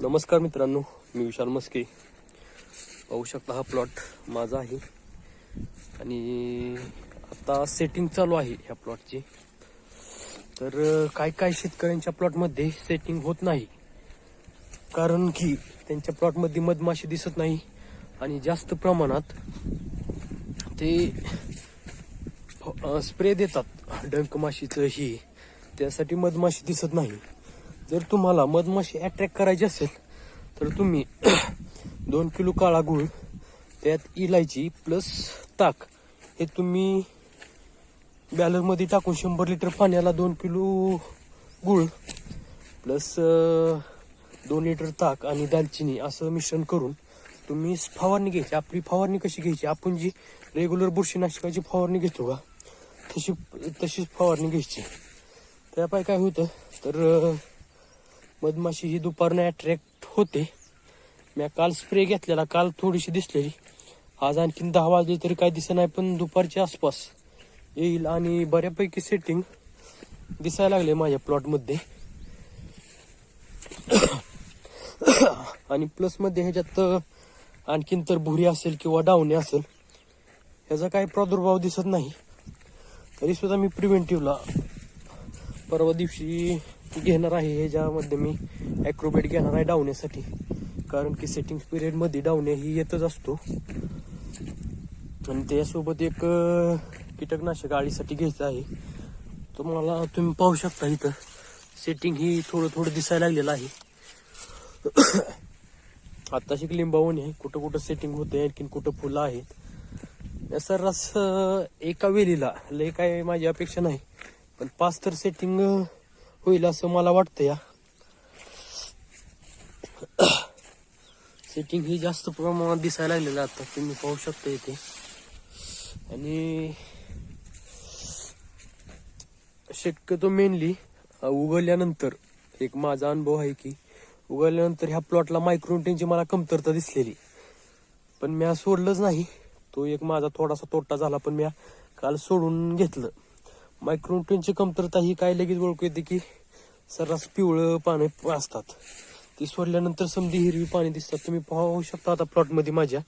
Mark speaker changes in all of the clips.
Speaker 1: नमस्कार मित्रांनो मी विशाल मस्के. पाहू शकता हा प्लॉट माझा आहे. आणि आता सेटिंग चालू आहे ह्या प्लॉटची तर काय काय शेतकऱ्यांच्या प्लॉटमध्ये सेटिंग होत नाही. कारण की त्यांच्या प्लॉटमध्ये मधमाशी दिसत नाही. आणि जास्त प्रमाणात ते स्प्रे देतात. डंक माशीचं ही त्यासाठी मधमाशी दिसत नाही. जर तुम्हाला मधमाशी अट्रॅक्ट करायची असेल तर तुम्ही दोन किलो काळा गुळ त्यात इलायची प्लस ताक हे तुम्ही बॅलरमध्ये टाकून शंभर लिटर पाण्याला दोन किलो गुळ प्लस दोन लिटर ताक आणि दालचिनी असं मिश्रण करून तुम्ही फवारणी घ्यायची. आपली फवारणी कशी घ्यायची? आपण जी रेग्युलर बुरशीनाशकाची फवारणी घेतो का तशी तशीच फवारणी घ्यायची. त्यापाय काय होतं? तर मधमाशी ही दुपारनं अट्रॅक्ट होते. मी काल स्प्रे घेतलेला काल थोडीशी दिसलेली. आज आणखीन दहा वाजले तरी काय दिसत नाही पण दुपारच्या आसपास येईल आणि बऱ्यापैकी सेटिंग दिसायला लागले माझ्या प्लॉटमध्ये आणि प्लसमध्ये ह्याच्यात आणखीन तर भुरी असेल किंवा डावणे असेल ह्याचा काही प्रादुर्भाव दिसत नाही. तरी सुद्धा मी प्रिव्हेंटिव्हला परवा दिवशी घेणार आहे. हे ज्यामध्ये मी ॲक्रोबेट घेणार आहे डावण्यासाठी कारण की सेटिंग पिरियडमध्ये डावणे ही येतच असतो. आणि त्यासोबत एक कीटकनाशक आळीसाठी घ्यायचं आहे. तुम्हाला तुम्ही पाहू शकता इथं. सेटिंग ही थोडं थोडं दिसायला लागलेलं आहे. आत्ताशी लिंबावणी आहे. कुठं कुठं सेटिंग होते आणखीन कुठं फुलं आहेत. या सर्रास एका वेलीला लय काय माझी अपेक्षा नाही. पण पाच तर सेटिंग होईल असं मला वाटतं या. सेटिंग ही जास्त प्रमाणात दिसायला लागलेलं आता. तुम्ही पाहू शकता इथे. आणि शक्यतो मेनली उगवल्यानंतर एक माझा अनुभव आहे की उगवल्यानंतर ह्या प्लॉटला मायक्रोन्टेनची मला कमतरता दिसलेली. पण मी सोडलंच नाही. तो एक माझा थोडासा तोटा झाला पण मी काल सोडून घेतलं. मायक्रोन्टेनची कमतरता ही काय लगेच ओळखू येते की सर्रास पिवळं पाणी असतात. ती सोडल्यानंतर समधी हिरवी पाणी दिसतात. तुम्ही पाहू शकता आता प्लॉटमध्ये माझ्या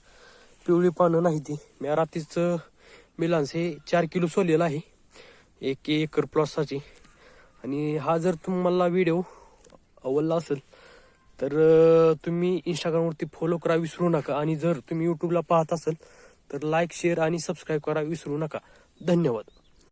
Speaker 1: पिवळी पानं नाही ती. मी रात्रीच मिलान्स हे चार किलो सोडलेलं आहे. एक एकर प्लॉटसाठी. आणि हा जर तुम्हाला व्हिडिओ आवडला असेल तर तुम्ही इंस्टाग्रामवरती फॉलो करा विसरू नका. आणि जर तुम्ही यूट्यूबला पाहत असाल तर लाईक शेअर आणि सबस्क्राईब करा विसरू नका. धन्यवाद.